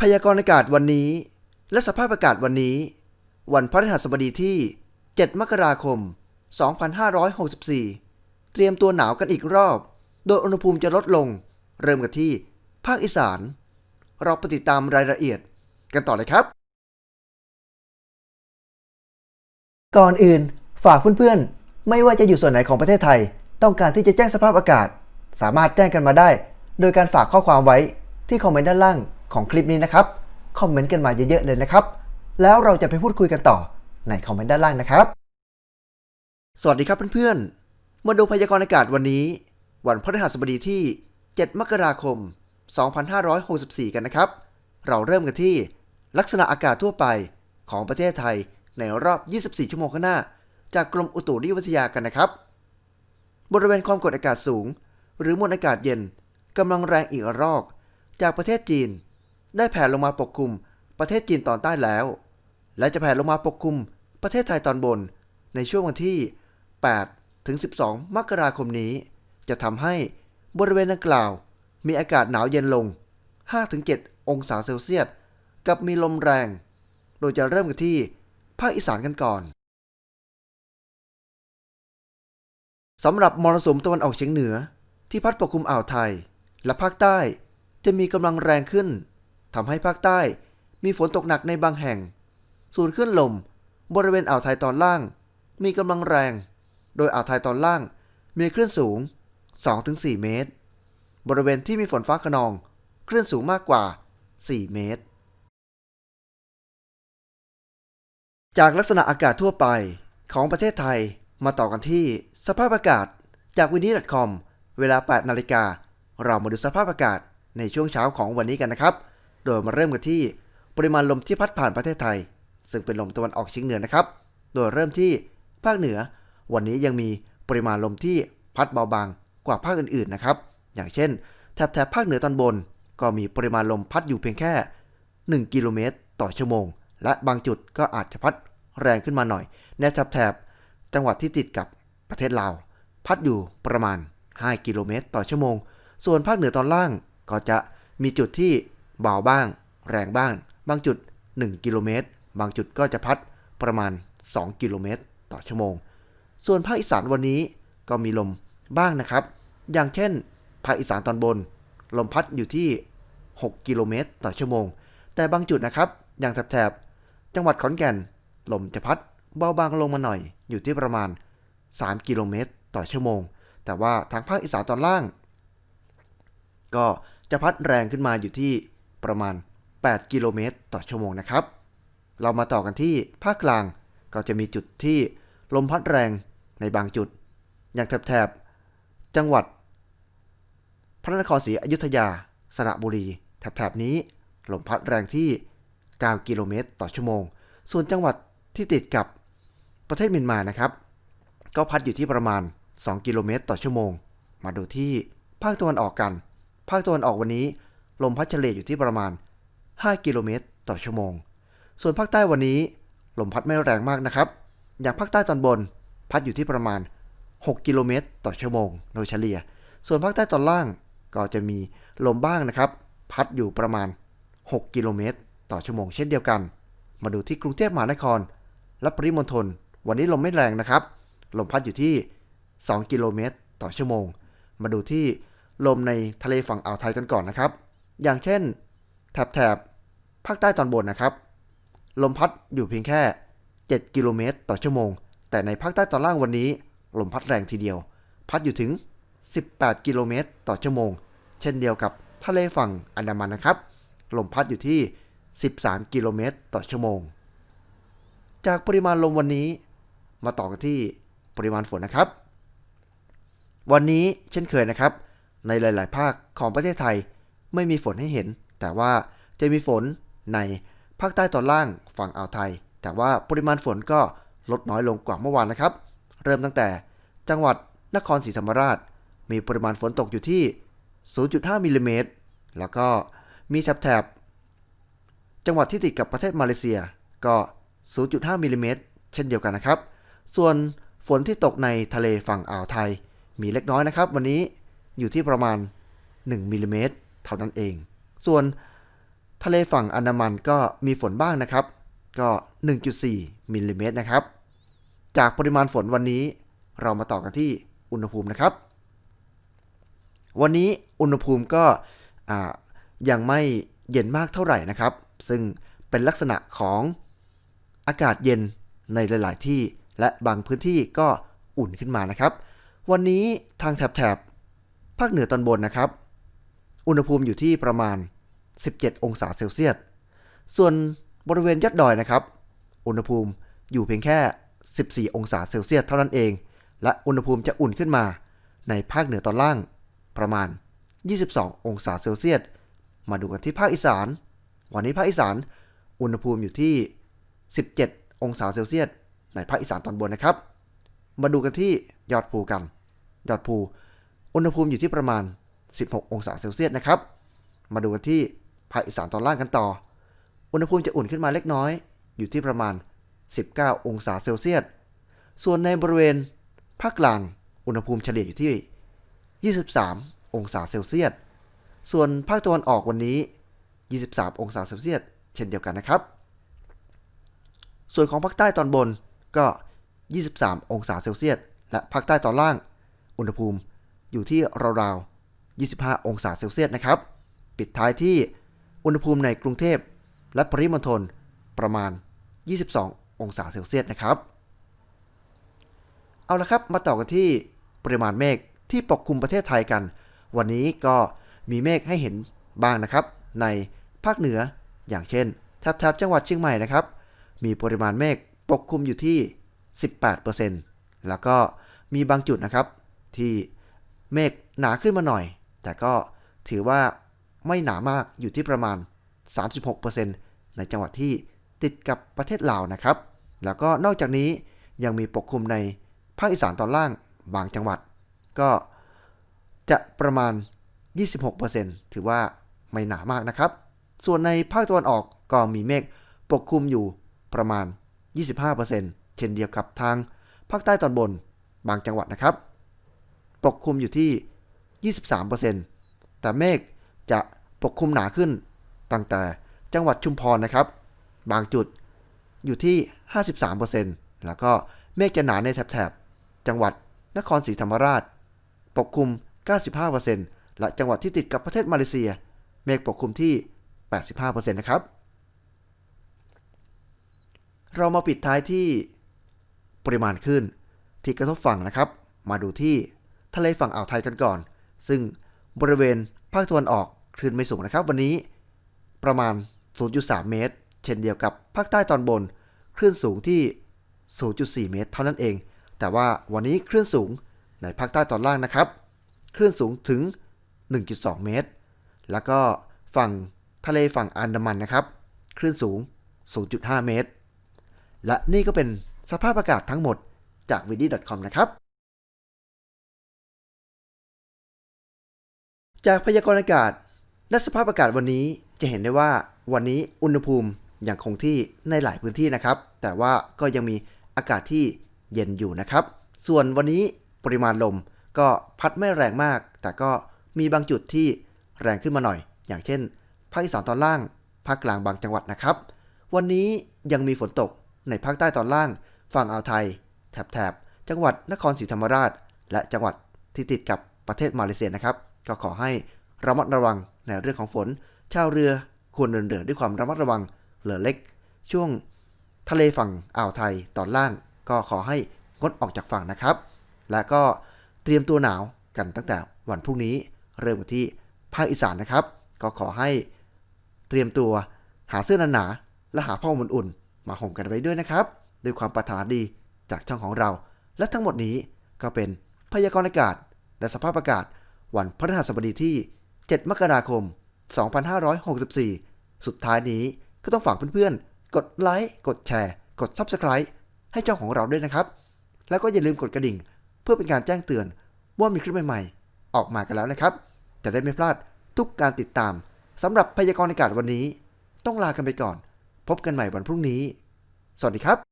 พยากรณ์อากาศวันนี้ และสภาพอากาศวันนี้ วันพฤหัสบดีที่ 7 มกราคม 2564 เตรียมตัวหนาวกันอีกรอบ โดยอุณหภูมิจะลดลง เริ่มกันที่ ภาคอีสาน เราไปติดตามรายละเอียดกันต่อเลยครับ ก่อนอื่นฝากเพื่อนๆ ไม่ว่าจะอยู่ส่วนไหนของประเทศไทย ต้องการที่จะแจ้งสภาพอากาศ สามารถแจ้งกันมาได้ โดยการฝากข้อความไว้ที่คอมเมนต์ด้านล่าง ของคลิปนี้นะครับ คอมเมนต์กันมาเยอะๆเลยนะครับ แล้วเราจะไปพูดคุยกันต่อในคอมเมนต์ด้านล่างนะครับ สวัสดีครับเพื่อนๆ มาดูพยากรณ์อากาศวันนี้ วันพฤหัสบดีที่ 7 มกราคม 2564 กันนะครับ เราเริ่มกันที่ลักษณะอากาศทั่วไปของประเทศไทยในรอบ 24 ชั่วโมงข้างหน้า จากกรมอุตุนิยมวิทยากันนะครับ บริเวณความกดอากาศสูง หรือมวลอากาศเย็นกำลังแรงอีกรอก จากประเทศจีน ได้แผ่ลงมาปกคลุมประเทศจีนตอนใต้แล้ว และจะแผ่ลงมาปกคลุมประเทศไทยตอนบน ในช่วงวันที่ 8 ถึง 12 มกราคมนี้ จะทำให้บริเวณดังกล่าว มีอากาศหนาวเย็นลง 5-7 องศาเซลเซียส กับมีลมแรง โดยจะเริ่มกันที่ภาคอีสานกันก่อนสำหรับมรสุมตะวันออกเฉียงเหนือ ที่พัดปกคลุมอ่าวไทย และภาคใต้จะมีกำลังแรงขึ้น ทำให้ภาคใต้มีฝนตกหนักในบางแห่ง ส่วนคลื่นลม บริเวณอ่าวไทยตอนล่าง มีกำลังแรง โดยอ่าวไทยตอนล่างมีคลื่นสูง 2-4 เมตร บริเวณที่มีฝนฟ้าขนอง คลื่นสูงมากกว่า 4 เมตร จากลักษณะอากาศทั่วไปของประเทศไทยมาต่อกันที่สภาพอากาศจากวิน d .com เวลา 8 นาฬิกา เรามาดูสภาพอากาศในช่วงเช้าของวันนี้กันนะครับ โดยมาเริ่มกันที่ปริมาณลมที่พัดผ่านประเทศไทย ซึ่งเป็นลมตะวันออกเฉียงเหนือนะครับ โดยเริ่มที่ภาคเหนือ วันนี้ยังมีปริมาณลมที่พัดเบาบางกว่าภาคอื่นๆนะครับ อย่างเช่น แถบแถบภาคเหนือตอนบน ก็มีปริมาณลมพัดอยู่เพียงแค่ 1 กิโลเมตร ต่อชั่วโมง และบางจุดก็อาจจะพัดแรงขึ้นมาหน่อย ในแถบแถบจังหวัดที่ติดกับประเทศลาว พัดอยู่ประมาณ 5 กิโลเมตร ต่อชั่วโมง ส่วนภาคเหนือตอนล่างก็จะมีจุดที่ เบาบ้าง แรงบ้าง บางจุด 1 กิโลเมตร บางจุดก็จะพัดประมาณ 2 กิโลเมตร ต่อชั่วโมง ส่วนภาคอีสานวันนี้ก็มีลมบ้างนะครับ อย่างเช่น ภาคอีสานตอนบน ลมพัดอยู่ที่ 6 กิโลเมตร ต่อชั่วโมง แต่บางจุดนะครับ อย่างแถบจังหวัดขอนแก่น ลมจะพัดเบาบางลงมาหน่อย อยู่ที่ประมาณ 3 กิโลเมตร ต่อชั่วโมง แต่ว่าทางภาคอีสานตอนล่าง ก็จะพัดแรงขึ้นมาอยู่ที่ ประมาณ 8 กิโลเมตรต่อชั่วโมงนะครับ เรามาต่อกันที่ภาคกลางก็จะมีจุดที่ลมพัดแรงในบางจุด อย่างแถบๆจังหวัด พระนครศรีอยุธยา สระบุรี แถบๆนี้ลมพัดแรงที่ 9 กิโลเมตรต่อชั่วโมง ส่วนจังหวัดที่ติดกับประเทศเมียนมานะครับ ก็พัดอยู่ที่ประมาณ 2 กิโลเมตรต่อชั่วโมง มาดูที่ภาคตะวันออกกัน ภาคตะวันออกวันนี้ ลมพัดเฉลี่ยอยู่ที่ประมาณ 5 กิโลเมตรต่อชั่วโมง ส่วนภาคใต้วันนี้ ลมพัดไม่แรงมากนะครับ อย่างภาคใต้ตอนบน พัดอยู่ที่ประมาณ 6 กิโลเมตรต่อชั่วโมง โดยเฉลี่ย ส่วนภาคใต้ตอนล่างก็จะมีลมบ้างนะครับ พัดอยู่ประมาณ 6 กิโลเมตร ต่อชั่วโมงเช่นเดียวกัน มาดูที่กรุงเทพมหานคร และปริมณฑล วันนี้ลมไม่แรงนะครับ ลมพัดอยู่ที่ 2 กิโลเมตร ต่อชั่วโมง มาดูที่ลมในทะเลฝั่งอ่าวไทยกันก่อนนะครับ อย่างเช่น แถบแถบภาคใต้ตอนบนนะครับ ลมพัดอยู่เพียงแค่ 7 กิโลเมตรต่อชั่วโมง แต่ในภาคใต้ตอนล่างวันนี้ ลมพัดแรงทีเดียว พัดอยู่ถึง 18 กิโลเมตรต่อชั่วโมง เช่นเดียวกับทะเลฝั่งอันดามันนะครับ ลมพัดอยู่ที่ 13 กิโลเมตรต่อชั่วโมง จากปริมาณลมวันนี้ มาต่อกันที่ปริมาณฝนนะครับ วันนี้เช่นเคยนะครับ ในหลาย ๆ ภาคของประเทศไทย ไม่มีฝนให้เห็น แต่ว่าจะมีฝนในภาคใต้ตอนล่างฝั่งอ่าวไทย แต่ว่าปริมาณฝนก็ลดน้อยลงกว่าเมื่อวานนะครับ เริ่มตั้งแต่จังหวัดนครศรีธรรมราช มีปริมาณฝนตกอยู่ที่ 0.5มิลลิเมตร แล้วก็มีแถบๆจังหวัดที่ติดกับประเทศมาเลเซียก็ 0.5มิลลิเมตรเช่นเดียวกันนะครับ ส่วนฝนที่ตกในทะเลฝั่งอ่าวไทย มีเล็กน้อยนะครับ วันนี้อยู่ที่ประมาณ 1มิลลิเมตร เท่านั้นเอง ส่วนทะเลฝั่งอันดามันก็มีฝนบ้างนะครับ ก็ 1.4มิลลิเมตรนะครับ จากปริมาณฝนวันนี้ เรามาต่อกันที่อุณหภูมินะครับ วันนี้อุณหภูมิก็อ่ายังไม่เย็นมากเท่าไหร่นะครับ ซึ่งเป็นลักษณะของอากาศเย็นในหลาย ๆ ที่และบางพื้นที่ก็อุ่นขึ้นมานะครับ วันนี้ทางแถบๆภาคเหนือตอนบนนะครับ อุณหภูมิอยู่ที่ประมาณ 17 องศาเซลเซียส ส่วนบริเวณยอดดอยนะครับ อุณหภูมิอยู่เพียงแค่ 14 องศาเซลเซียสเท่านั้นเอง และอุณหภูมิจะอุ่นขึ้นมาในภาคเหนือตอนล่าง ประมาณ 22 องศาเซลเซียส มาดูกันที่ภาคอีสาน วันนี้ภาคอีสาน อุณหภูมิอยู่ที่ 17 องศาเซลเซียส ในภาคอีสานตอนบนนะครับ มาดูกันที่ยอดภูกัน ยอดภู อุณหภูมิอยู่ที่ประมาณ 16 องศาเซลเซียสนะครับ มาดูกันที่ภาคอีสานตอนล่างกันต่อ อุณหภูมิจะอุ่นขึ้นมาเล็กน้อย อยู่ที่ประมาณ 19 องศาเซลเซียส ส่วนในบริเวณภาคกลาง อุณหภูมิเฉลี่ยอยู่ที่ 23 องศาเซลเซียส ส่วนภาคตะวันออกวันนี้ 23 องศาเซลเซียส เช่นเดียวกันนะครับ ส่วนของภาคใต้ตอนบนก็ 23 องศาเซลเซียส และภาคใต้ตอนล่าง อุณหภูมิอยู่ที่ราวๆ 25 องศาเซลเซียสนะครับ ปิดท้ายที่อุณหภูมิในกรุงเทพและปริมณฑลประมาณ 22 องศาเซลเซียสนะครับ เอาละครับมาต่อกันที่ปริมาณเมฆที่ปกคลุมประเทศไทยกัน วันนี้ก็มีเมฆให้เห็นบ้างนะครับ ในภาคเหนืออย่างเช่นแถบจังหวัดเชียงใหม่นะครับ มีปริมาณเมฆปกคลุมอยู่ที่ 18%แล้วก็มีบางจุดนะครับ ที่เมฆหนาขึ้นมาหน่อย แต่ก็ถือว่าไม่หนามากอยู่ที่ประมาณ 36%ในจังหวัดที่ติดกับประเทศลาวนะครับ แล้วก็นอกจากนี้ยังมีปกคลุมในภาคอีสานตอนล่างบางจังหวัด ก็จะประมาณ 26%ถือว่าไม่หนามากนะครับ ส่วนในภาคตะวันออกก็มีเมฆปกคลุมอยู่ประมาณ 25%เช่นเดียวกับทางภาคใต้ตอนบนบางจังหวัดนะครับ ปกคลุมอยู่ที่ 23%แต่เมฆจะปกคลุมหนาขึ้น ตั้งแต่จังหวัดชุมพรนะครับ บางจุดอยู่ที่ 53%แล้วก็เมฆจะหนาในแถบจังหวัดนครศรีธรรมราช ปกคลุม 95%และจังหวัดที่ติดกับประเทศมาเลเซีย เมฆปกคลุมที่ 85%นะครับ เรามาปิดท้ายที่ปริมาณคลื่นที่กระทบฝั่งนะครับ มาดูที่ทะเลฝั่งอ่าวไทยกันก่อน ซึ่งบริเวณภาคตะวันออกคลื่นไม่สูงนะครับ วันนี้ประมาณ 0.3 เมตร เช่นเดียวกับภาคใต้ตอนบน คลื่นสูงที่ 0.4 เมตร เท่านั้นเอง แต่ว่าวันนี้คลื่นสูงในภาคใต้ตอนล่างนะครับ คลื่นสูงถึง 1.2 เมตร แล้วก็ฝั่งทะเลฝั่งอันดามันนะครับ คลื่นสูง 0.5 เมตร และนี่ก็เป็นสภาพอากาศทั้งหมดจาก v i d y c o m นะครับ จากพยากรณ์อากาศ และสภาพอากาศวันนี้จะเห็นได้ว่าวันนี้อุณหภูมิยังคงที่ในหลายพื้นที่นะครับ แต่ว่าก็ยังมีอากาศที่เย็นอยู่นะครับ ส่วนวันนี้ปริมาณลมก็พัดไม่แรงมาก แต่ก็มีบางจุดที่แรงขึ้นมาหน่อย อย่างเช่นภาคอีสานตอนล่างภาคกลางบางจังหวัดนะครับ วันนี้ยังมีฝนตกในภาคใต้ตอนล่าง ฝั่งอ่าวไทย แถบๆจังหวัดนครศรีธรรมราช และจังหวัดที่ติดกับประเทศมาเลเซียนะครับ ก็ขอให้ระมัดระวังในเรื่องของฝน ชาวเรือควรเดินเรือด้วยความระมัดระวังเรือเล็ก ช่วงทะเลฝั่งอ่าวไทยตอนล่าง ก็ขอให้งดออกจากฝั่งนะครับ และก็เตรียมตัวหนาวกันตั้งแต่วันพรุ่งนี้เริ่มกันที่ภาคอีสานนะครับ ก็ขอให้เตรียมตัวหาเสื้อหนาๆและหาผ้าอุ่นๆมาห่มกันไว้ด้วยนะครับ ด้วยความปรารถนาดีจากช่องของเรา และทั้งหมดนี้ก็เป็นพยากรณ์อากาศและสภาพอากาศ วันพฤหัสบดีที่ 7 มกราคม 2564 สุดท้ายนี้ก็ต้องฝากเพื่อนๆ กดไลค์ กดแชร์ กด Subscribe ให้ช่องของเราด้วยนะครับ แล้วก็อย่าลืมกดกระดิ่ง เพื่อเป็นการแจ้งเตือนว่ามีคลิปใหม่ๆ ออกมากันแล้วนะครับ จะได้ไม่พลาดทุกการติดตามสำหรับพยากรณ์อากาศวันนี้ ต้องลากันไปก่อน พบกันใหม่วันพรุ่งนี้ สวัสดีครับ